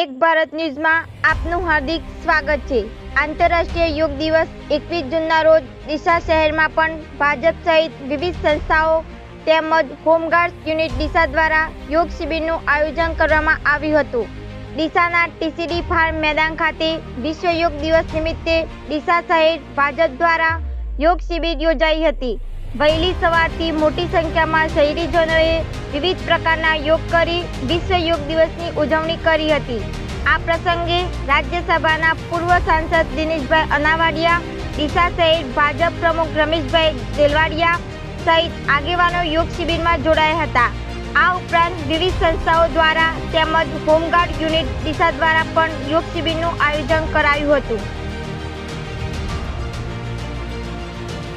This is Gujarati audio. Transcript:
એક ભારત ન્યૂઝમાં આપનું હાર્દિક સ્વાગત છે. આંતરરાષ્ટ્રીય યોગ દિવસ એકવીસ જૂનના રોજ ડીસા શહેરમાં પણ ભાજપ સહિત વિવિધ સંસ્થાઓ તેમજ હોમગાર્ડ્સ યુનિટ ડીસા દ્વારા યોગ શિબિરનું આયોજન કરવામાં આવ્યું હતું. ડીસાના ટીસીડી ફાર્મ મેદાન ખાતે વિશ્વ યોગ દિવસ નિમિત્તે ડીસા શહેર ભાજપ દ્વારા યોગ શિબિર યોજાઈ હતી. વહેલી સવારથી મોટી સંખ્યામાં શહેરીજનોએ વિવિધ પ્રકારના યોગ કરી વિશ્વ યોગ દિવસની ઉજવણી કરી હતી. આ પ્રસંગે રાજ્યસભાના પૂર્વ સાંસદ દિનેશભાઈ અનાવાડિયા, ડીસા સહિત ભાજપ પ્રમુખ રમેશભાઈ દેલવાડિયા સહિત આગેવાનો યોગ શિબિરમાં જોડાયા હતા. આ ઉપરાંત વિવિધ સંસ્થાઓ દ્વારા તેમજ હોમગાર્ડ યુનિટ દિશા દ્વારા પણ યોગ શિબિરનું આયોજન કરાયું હતું.